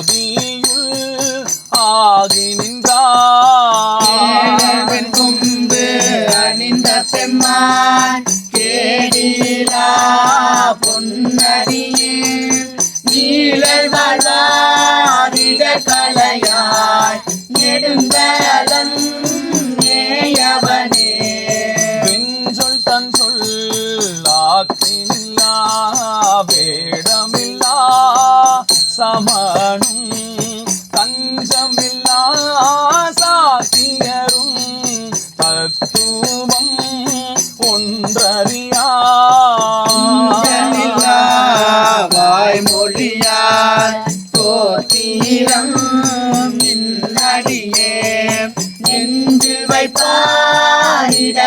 ஜோதியுள் ஆகி நின்றான் கொம்பு அணிந்த பெம்மான் கேடிலா பொன்னடியில் நீழல் வளா சமானும் தஞ்சமில்லா சாத்தியரும் தத்துவம் ஒன்றறியா? வாய்மொழியார் கோத்தீரம் நின்னடியே நெஞ்சில் வைப்பாரிட